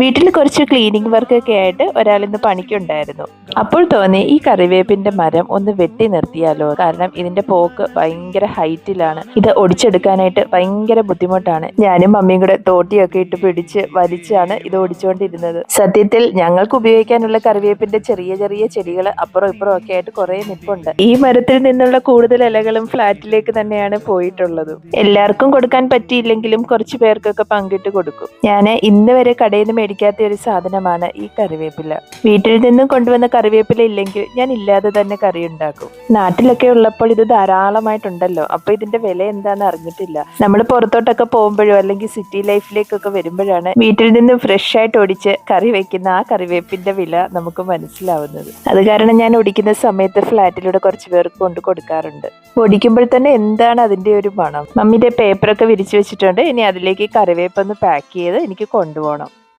വീട്ടിൽ കുറച്ച് ക്ലീനിങ് വർക്കൊക്കെ ആയിട്ട് ഒരാൾ ഇന്ന് പണിക്കുണ്ടായിരുന്നു. അപ്പോൾ തോന്നി ഈ കറിവേപ്പിന്റെ മരം ഒന്ന് വെട്ടി നിർത്തിയാലോ? കാരണം ഇതിന്റെ പോക്ക് ഭയങ്കര ഹൈറ്റിലാണ് ഇത് ഒടിച്ചെടുക്കാനായിട്ട് ഭയങ്കര ബുദ്ധിമുട്ടാണ്. ഞാനും മമ്മിയും കൂടെ തോട്ടിയൊക്കെ ഇട്ട് പിടിച്ച് വലിച്ചാണ് ഇത് ഒടിച്ചുകൊണ്ടിരുന്നത് സത്യത്തിൽ ഞങ്ങൾക്ക് ഉപയോഗിക്കാനുള്ള കറിവേപ്പിന്റെ ചെറിയ ചെറിയ ചെടികൾ അപ്പുറം ഇപ്പുറം ഒക്കെ ആയിട്ട് കുറെ നിപ്പുണ്ട്. ഈ മരത്തിൽ നിന്നുള്ള കൂടുതൽ ഇലകളും ഫ്ലാറ്റിലേക്ക് തന്നെയാണ് പോയിട്ടുള്ളത്. എല്ലാവർക്കും കൊടുക്കാൻ പറ്റിയില്ലെങ്കിലും കുറച്ച് പേർക്കൊക്കെ പങ്കിട്ട് കൊടുക്കും. ഞാൻ ഇന്ന് വരെ കടയിൽ നിന്ന് മേടിക്കാത്ത ഒരു സാധനമാണ് ഈ കറിവേപ്പില. വീട്ടിൽ നിന്നും കൊണ്ടുവന്ന കറിവേപ്പില ഇല്ലെങ്കിൽ ഞാൻ ഇല്ലാതെ തന്നെ കറി ഉണ്ടാക്കും. നാട്ടിലൊക്കെ ഉള്ളപ്പോൾ ഇത് ധാരാളമായിട്ടുണ്ടല്ലോ. അപ്പൊ ഇതിന്റെ വില എന്താണെന്ന് അറിഞ്ഞിട്ടില്ല. നമ്മൾ പുറത്തോട്ടൊക്കെ പോകുമ്പോഴോ അല്ലെങ്കിൽ സിറ്റി ലൈഫിലേക്കൊക്കെ വരുമ്പോഴാണ് വീട്ടിൽ നിന്നും ഫ്രഷ് ആയിട്ട് ഒടിച്ച് കറി വെക്കുന്ന ആ കറിവേപ്പിന്റെ വില നമുക്ക് മനസ്സിലാവുന്നത്. അത് കാരണം ഞാൻ ഒടിക്കുന്ന സമയത്ത് ഫ്ലാറ്റിലൂടെ കുറച്ച് പേർക്ക് കൊണ്ട് കൊടുക്കാറുണ്ട്. ഒടിക്കുമ്പോൾ തന്നെ എന്താണ് അതിന്റെ ഒരു പണം മമ്മിയുടെ പേപ്പറൊക്കെ വിരിച്ചു വെച്ചിട്ടുണ്ട്. ഇനി അതിലേക്ക് കറിവേപ്പ് ഒന്ന് പാക്ക് ചെയ്ത് എനിക്ക് കൊണ്ടുപോകണം.